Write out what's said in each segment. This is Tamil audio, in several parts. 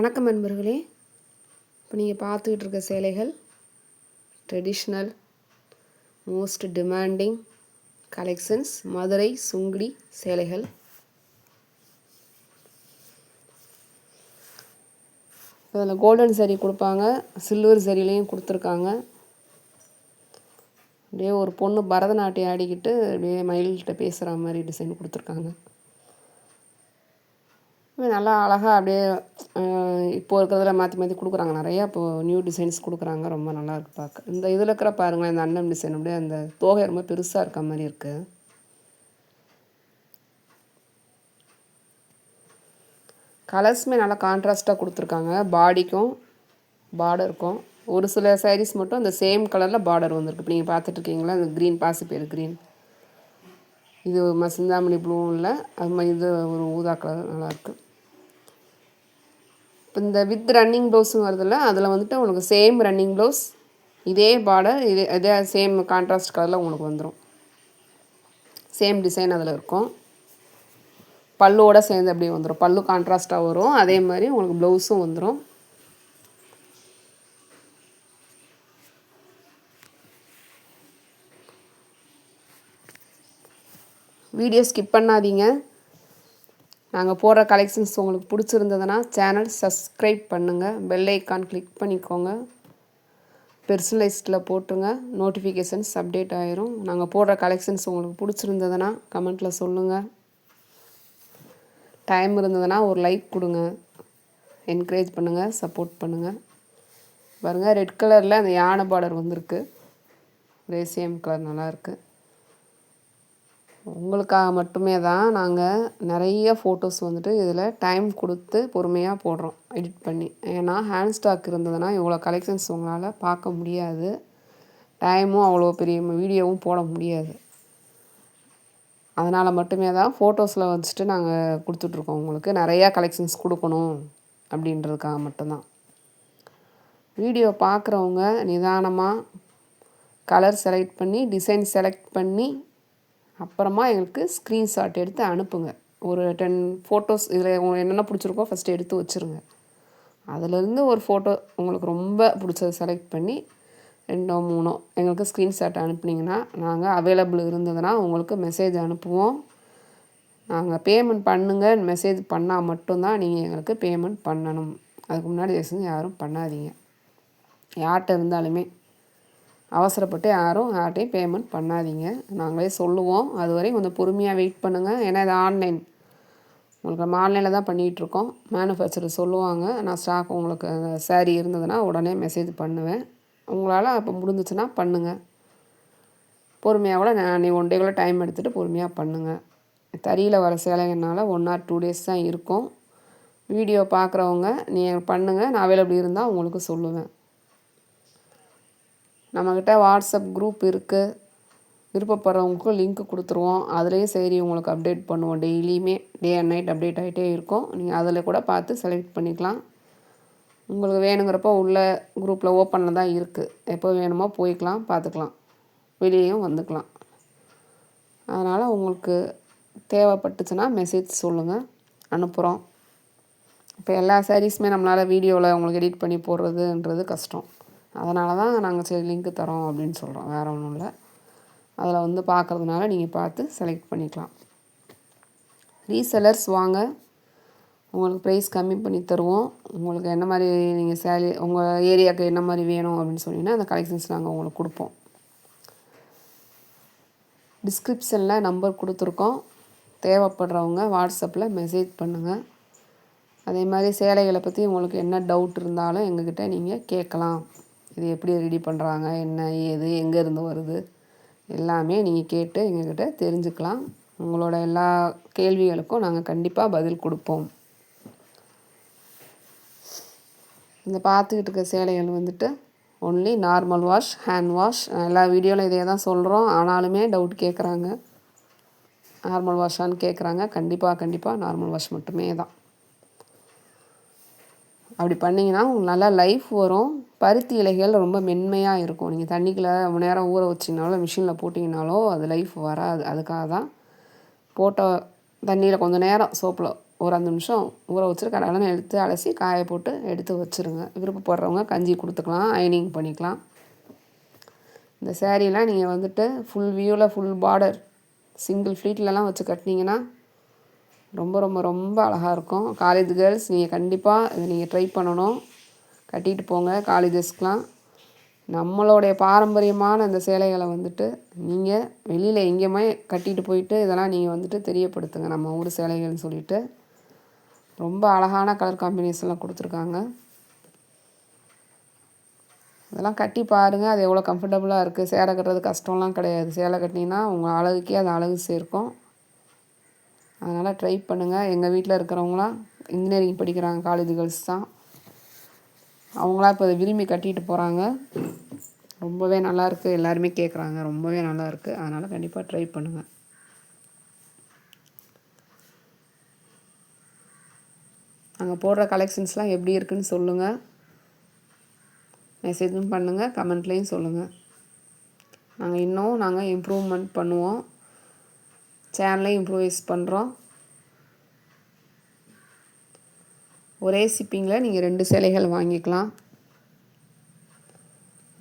வணக்கம் நண்பர்களே. இப்போ நீங்கள் பார்த்துக்கிட்டு இருக்க சேலைகள் traditional most demanding collections Madurai Sungudi சேலைகள். அதில் கோல்டன் சரி கொடுப்பாங்க சில்வர் சரிலையும் கொடுத்துருக்காங்க. அப்படியே ஒரு பொண்ணு பரதநாட்டியம் ஆடிக்கிட்டு அப்படியே மயில்கிட்ட பேசுகிற மாதிரி டிசைன் கொடுத்துருக்காங்க. நல்லா அழகாக அப்படியே இப்போ இருக்கிறதுல மாற்றி மாற்றி கொடுக்குறாங்க. நிறையா இப்போது நியூ டிசைன்ஸ் கொடுக்குறாங்க. ரொம்ப நல்லா பார்க்க இந்த இதில் இருக்கிற பாருங்களேன் இந்த அன்னம் டிசைன் அப்படியே அந்த தோகை ரொம்ப பெருசாக இருக்க மாதிரி இருக்குது கலர்ஸுமே நல்லா கான்ட்ராஸ்ட்டாக கொடுத்துருக்காங்க. பாடிக்கும் பார்டருக்கும் ஒரு சில சாரீஸ் மட்டும் அந்த சேம் கலரில் பார்டர் வந்திருக்கு. இப்போ நீங்கள் பார்த்துட்ருக்கீங்களா? அந்த க்ரீன் பாசி பேர் க்ரீன் இது மசிந்தாமணி ப்ளூவும் இல்லை அது மாதிரி இது ஒரு ஊதா கலர் நல்லாயிருக்கு இப்போ இந்த வித் ரன்னிங் ப்ளவுஸும் வருதுல்ல அதில் வந்துட்டு உங்களுக்கு சேம் ரன்னிங் ப்ளவுஸ் இதே பார்டர் இதே இதே சேம் கான்ட்ராஸ்ட் கலரில் உங்களுக்கு வந்துடும் சேம் டிசைன் அதில் இருக்கும். பல்லுவோடு சேர்ந்து அப்படியே வந்துடும் பல்லு கான்ட்ராஸ்ட்டாக வரும். அதே மாதிரி உங்களுக்கு ப்ளவுஸும் வந்துடும் வீடியோ ஸ்கிப் பண்ணாதீங்க. நாங்கள் போடுற கலெக்ஷன்ஸ் உங்களுக்கு பிடிச்சிருந்ததுன்னா சேனல் சப்ஸ்கிரைப் பண்ணுங்கள் பெல் ஐக்கான் கிளிக் பண்ணிக்கோங்க. பெர்சனலைஸ்டில் போட்டுருங்க. நோட்டிஃபிகேஷன்ஸ் அப்டேட் ஆயிரும். நாங்கள் போடுற கலெக்ஷன்ஸ் உங்களுக்கு பிடிச்சிருந்ததுன்னா கமெண்ட்டில் சொல்லுங்கள் டைம் இருந்ததுன்னா ஒரு லைக் கொடுங்க. என்கரேஜ் பண்ணுங்கள் சப்போர்ட் பண்ணுங்கள் பாருங்கள் ரெட் கலரில் அந்த யானை பார்டர் வந்திருக்கு. ரேசியம் கலர் நல்லாயிருக்கு உங்களுக்காக மட்டுமே தான் நாங்கள் நிறைய ஃபோட்டோஸ் வந்துட்டு இதில் டைம் கொடுத்து பொறுமையாக போடுறோம் எடிட் பண்ணி. ஏன்னா ஹேண்ட் ஸ்டாக் இருந்ததுன்னா இவ்வளோ கலெக்ஷன்ஸ் உங்களால் பார்க்க முடியாது. டைமும் அவ்வளோ பெரிய வீடியோவும் போட முடியாது. அதனால் மட்டுமே தான் ஃபோட்டோஸில் வச்சுட்டு நாங்கள் கொடுத்துட்ருக்கோம் உங்களுக்கு. நிறையா கலெக்ஷன்ஸ் கொடுக்கணும் அப்படின்றதுக்காக மட்டும்தான். வீடியோ பார்க்குறவங்க நிதானமாக கலர் செலக்ட் பண்ணி டிசைன் செலக்ட் பண்ணி அப்புறமா எங்களுக்கு ஸ்க்ரீன்ஷாட் எடுத்து அனுப்புங்க. ஒரு டென் ஃபோட்டோஸ் இதில் உங்களுக்கு என்னென்ன பிடிச்சிருக்கோ ஃபஸ்ட்டு எடுத்து வச்சுருங்க. அதிலேருந்து ஒரு ஃபோட்டோ உங்களுக்கு ரொம்ப பிடிச்சத செலக்ட் பண்ணி ரெண்டோ மூணோ எங்களுக்கு ஸ்க்ரீன்ஷாட் அனுப்புனீங்கன்னா நாங்கள் அவைலபிள் இருந்ததுன்னா உங்களுக்கு மெசேஜ் அனுப்புவோம். நாங்கள் பேமெண்ட் பண்ணுங்கள் மெசேஜ் பண்ணால் மட்டும்தான் நீங்கள் எங்களுக்கு பேமெண்ட் பண்ணணும். அதுக்கு முன்னாடி தயவுசெஞ்சு யாரும் பண்ணாதீங்க. யார்கிட்ட இருந்தாலுமே. அவசரப்பட்டு யாரும் யார்ட்டையும் பேமெண்ட் பண்ணாதீங்க. நாங்களே சொல்லுவோம். அது வரையும் கொஞ்சம் பொறுமையாக வெயிட் பண்ணுங்கள் ஏன்னா இது ஆன்லைன் உங்களுக்கு நம்ம ஆன்லைனில் தான் பண்ணிகிட்ருக்கோம் மேனுஃபேக்சரர் சொல்லுவாங்க. நான் ஸ்டாக் உங்களுக்கு சேரீ இருந்ததுன்னா உடனே மெசேஜ் பண்ணுவேன். உங்களால் அப்போ முடிஞ்சிச்சுன்னா பண்ணுங்கள் பொறுமையாக கூட நான் நீ ஒன் டேக்குள்ளே டைம் எடுத்துகிட்டு பொறுமையாக பண்ணுங்கள் தறியில் வர சேலைங்கனால ஒன் ஆர் டூ டேஸ் தான் இருக்கும். வீடியோ பார்க்குறவங்க நீங்கள் பண்ணுங்கள் நான் அவைலபிள் இருந்தால் உங்களுக்கு சொல்லுவேன். நம்மக்கிட்ட வாட்ஸ்அப் குரூப் இருக்குது விருப்பப்படுறவங்களுக்கும் லிங்க் கொடுத்துருவோம். அதுலேயும் சரி உங்களுக்கு அப்டேட் பண்ணுவோம். டெய்லியுமே டே அண்ட் நைட் அப்டேட் ஆகிட்டே இருக்கும். நீங்கள் அதில் கூட பார்த்து செலக்ட் பண்ணிக்கலாம். உங்களுக்கு வேணுங்கிறப்போ உள்ள குரூப்பில் ஓப்பனில் தான் இருக்குது எப்போ வேணுமோ போய்க்கலாம் பார்த்துக்கலாம். வெளியேயும் வந்துக்கலாம். அதனால் உங்களுக்கு தேவைப்பட்டுச்சுன்னா மெசேஜ் சொல்லுங்கள் அனுப்புகிறோம் இப்போ எல்லா சாரீஸுமே நம்மளால் வீடியோவில் உங்களுக்கு எடிட் பண்ணி போடுறதுன்றது கஷ்டம். அதனால தான் நாங்கள் சரி லிங்க்கு தரோம் அப்படின்னு சொல்கிறோம் வேறு ஒன்றும் இல்லை. அதில் வந்து பார்க்குறதுனால நீங்கள் பார்த்து செலக்ட் பண்ணிக்கலாம். ரீசெலர்ஸ் வாங்க. உங்களுக்கு ப்ரைஸ் கம்மி பண்ணி தருவோம். உங்களுக்கு என்ன மாதிரி நீங்கள் சேலரி உங்கள் ஏரியாவுக்கு என்ன மாதிரி வேணும் அப்படின்னு சொன்னீங்கன்னா அந்த கலெக்ஷன்ஸ் நாங்கள் உங்களுக்கு கொடுப்போம். டிஸ்கிரிப்ஷனில் நம்பர் கொடுத்துருக்கோம். தேவைப்படுறவங்க வாட்ஸ்அப்பில் மெசேஜ் பண்ணுங்கள் அதே மாதிரி சேலைகளை பற்றி உங்களுக்கு என்ன டவுட் இருந்தாலும் எங்ககிட்ட நீங்கள் கேட்கலாம். இது எப்படி ரெடி பண்ணுறாங்க என்ன ஏது எங்கேருந்து வருது? எல்லாமே நீங்கள் கேட்டு எங்கக்கிட்ட தெரிஞ்சுக்கலாம். உங்களோட எல்லா கேள்விகளுக்கும் நாங்கள் கண்டிப்பாக பதில் கொடுப்போம். இந்த பார்த்துக்கிட்டு இருக்க சேலைகள் வந்துட்டு only normal wash hand wash எல்லா வீடியோவில் இதே தான் சொல்கிறோம் ஆனாலுமே டவுட் கேட்குறாங்க நார்மல் வாஷான்னு கேட்குறாங்க கண்டிப்பாக கண்டிப்பாக நார்மல் வாஷ் மட்டுமே தான். அப்படி பண்ணிங்கன்னா உங்களுக்கு நல்லா லைஃப் வரும். பருத்தி இலைகள் ரொம்ப மென்மையாக இருக்கும். நீங்கள் தண்ணிக்குள்ளே ரொம்ப நேரம் ஊற வச்சிங்கனாலும் மிஷினில் போட்டிங்கனாலோ அது லைஃப் வராது. அதுக்காக தான் போட்ட தண்ணியில் கொஞ்சம் நேரம் சோப்பில் ஒரு அஞ்சு நிமிஷம் ஊற வச்சுட்டு கடகடன்னு எடுத்து அலசி காய போட்டு எடுத்து வச்சுருங்க. விருப்பப்படுறவங்க கஞ்சி கொடுத்துக்கலாம் அயனிங் பண்ணிக்கலாம். இந்த சேரீலாம் நீங்கள் வந்துட்டு ஃபுல் வியூவில் ஃபுல் பார்டர் சிங்கிள் ஃப்ளீட்லலாம் வச்சு கட்டினீங்கன்னா ரொம்ப ரொம்ப ரொம்ப அழகாக இருக்கும். காலேஜ் கேர்ள்ஸ் நீங்கள் கண்டிப்பாக இதை நீங்கள் ட்ரை பண்ணணும். கட்டிட்டு போங்க காலேஜஸ்க்கெலாம் நம்மளுடைய பாரம்பரியமான இந்த சேலைகளை வந்துட்டு நீங்கள் வெளியில் எங்கேயுமே கட்டிட்டு போயிட்டு இதெல்லாம் நீங்கள் வந்துட்டு தெரியப்படுத்துங்க. நம்ம ஊர் சேலைகள்னு சொல்லிட்டு. ரொம்ப அழகான கலர் காம்பினேஷன்லாம் கொடுத்துருக்காங்க. இதெல்லாம் கட்டி பாருங்கள் அது எவ்வளோ கம்ஃபர்டபுளாக இருக்குது சேலை கட்டுறது கஷ்டம்லாம் கிடையாது. சேலை கட்டினீங்கன்னா உங்கள் அழகுக்கே அது அழகு சேர்க்கும். அதனால் ட்ரை பண்ணுங்கள் எங்கள் வீட்டில் இருக்கிறவங்களாம் இன்ஜினியரிங் படிக்கிறாங்க காலேஜ் கேர்ள்ஸ் தான். அவங்களாம் இப்போ விரும்பி கட்டிட்டு போகிறாங்க ரொம்பவே நல்லாயிருக்கு எல்லாருமே கேட்குறாங்க ரொம்பவே நல்லாயிருக்கு அதனால் கண்டிப்பாக ட்ரை பண்ணுங்கள் நாங்கள் போடுற கலெக்ஷன்ஸ்லாம் எப்படி இருக்குன்னு சொல்லுங்கள் மெசேஜும் பண்ணுங்கள் கமெண்ட்லேயும் சொல்லுங்கள் நாங்கள் இன்னும் நாங்கள் இம்ப்ரூவ்மெண்ட் பண்ணுவோம். சேனலை இம்ப்ரூவைஸ் பண்ணுறோம் ஒரே ஷிப்பிங்கில் நீங்கள் ரெண்டு சிலைகள் வாங்கிக்கலாம்.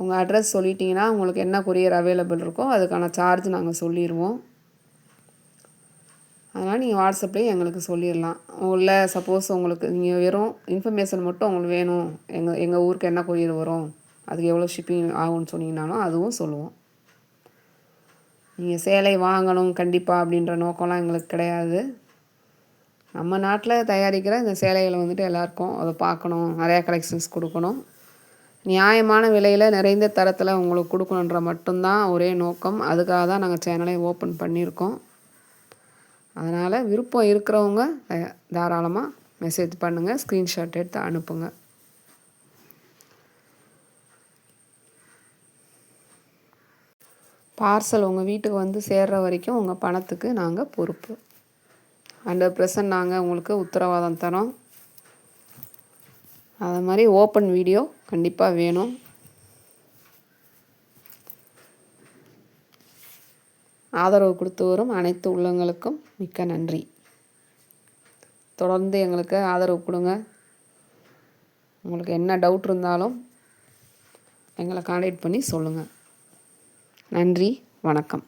உங்கள் அட்ரஸ் சொல்லிட்டீங்கன்னா உங்களுக்கு என்ன கொரியர் அவைலபிள் இருக்கோ அதுக்கான சார்ஜ் நாங்கள் சொல்லிடுவோம் அதனால் நீங்கள் வாட்ஸ்அப்லேயே எங்களுக்கு சொல்லிடலாம். உள்ள சப்போஸ் உங்களுக்கு நீங்கள் வெறும் இன்ஃபர்மேஷன் மட்டும் உங்களுக்கு வேணும். எங்கள் எங்கள் ஊருக்கு என்ன கொரியர் வரும் அதுக்கு எவ்வளோ ஷிப்பிங் ஆகும்னு சொன்னீங்கன்னாலும் அதுவும் சொல்லுவோம். நீங்கள் சேலை வாங்கணும் கண்டிப்பாக அப்படின்ற நோக்கம்லாம் எங்களுக்கு கிடையாது. நம்ம நாட்டில் தயாரிக்கிற இந்த சேலைகளை வந்துட்டு எல்லாருக்கும் அதை பார்க்கணும் நிறையா கலெக்ஷன்ஸ் கொடுக்கணும். நியாயமான விலையில் நிறைந்த தரத்தில் உங்களுக்கு கொடுக்கணுன்ற மட்டும்தான் ஒரே நோக்கம். அதுக்காக தான் நாங்கள் சேனலை ஓப்பன் பண்ணியிருக்கோம். அதனால் விருப்பம் இருக்கிறவங்க தாராளமாக மெசேஜ் பண்ணுங்கள் ஸ்க்ரீன்ஷாட் எடுத்து அனுப்புங்கள் பார்சல் உங்கள் வீட்டுக்கு வந்து சேர்கிற வரைக்கும் உங்கள் பணத்துக்கு நாங்கள் பொறுப்பு. ஹண்ட்ரட் பர்சன்ட் நாங்கள் உங்களுக்கு உத்தரவாதம் தரோம். அது மாதிரி ஓப்பன் வீடியோ கண்டிப்பாக வேணும். ஆதரவு கொடுத்து வரும் அனைத்து உள்ளங்களுக்கும் மிக்க நன்றி. தொடர்ந்து எங்களுக்கு ஆதரவு கொடுங்க. உங்களுக்கு என்ன டவுட் இருந்தாலும் எங்களை காண்டாக்ட் பண்ணி சொல்லுங்கள் நன்றி வணக்கம்.